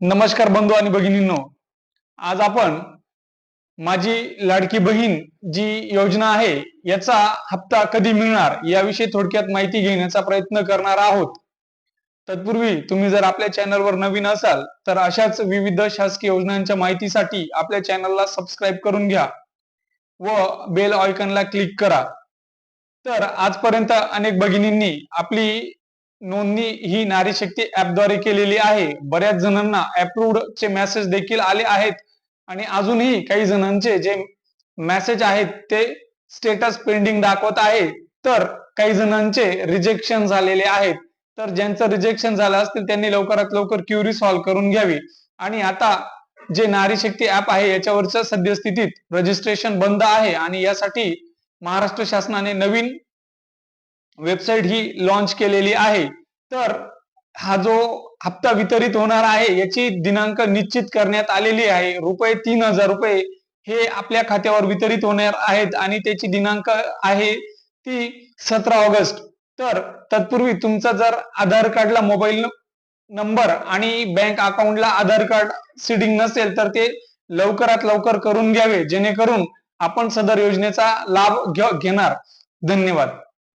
नमस्कार बंधू आणि भगिनींनो. आज आपण माझी लाडकी बहीण जी योजना आहे याचा हप्ता कधी मिळणार याविषयी थोडक्यात माहिती घेण्याचा प्रयत्न करणार आहोत. तत्पूर्वी तुम्ही जर आपल्या चॅनलवर नवीन असाल तर अशाच विविध शासकीय योजनांच्या माहितीसाठी आपल्या चॅनलला सबस्क्राईब करून घ्या व बेल ऑयकनला क्लिक करा. तर आजपर्यंत अनेक भगिनींनी आपली नोंदणी ही नारी शक्ती ऍपद्वारे केलेली आहे. बऱ्याच जणांना अप्रूव्ड चे मेसेज देखील आले आहेत. आणि अजूनही काही जणांचे जे मेसेज आहेत ते स्टेटस पेंडिंग दाखवत आहे. तर काही जणांचे रिजेक्शन झालेले आहेत. तर ज्यांचं रिजेक्शन झालं असतील त्यांनी लवकरात लवकर क्युरी सॉल्व्ह करून घ्यावी. आणि आता जे नारी शक्ती ऍप आहे याच्यावरच्या सद्यस्थितीत रजिस्ट्रेशन बंद आहे. आणि यासाठी महाराष्ट्र शासनाने नवीन वेबसाईट ही लॉन्च केलेली आहे. तर हा जो हप्ता वितरित होणार आहे याची दिनांक निश्चित करण्यात आलेली आहे. रुपये तीन हजार रुपये हे आपल्या खात्यावर वितरित होणार आहेत आणि त्याची दिनांक आहे ती सतरा ऑगस्ट. तर तत्पूर्वी तुमचा जर आधार कार्डला मोबाईल नंबर आणि बँक अकाउंटला आधार कार्ड सीडिंग नसेल तर ते लवकरात लवकर करून घ्यावे. जेणेकरून आपण सदर योजनेचा लाभ घेणार. धन्यवाद.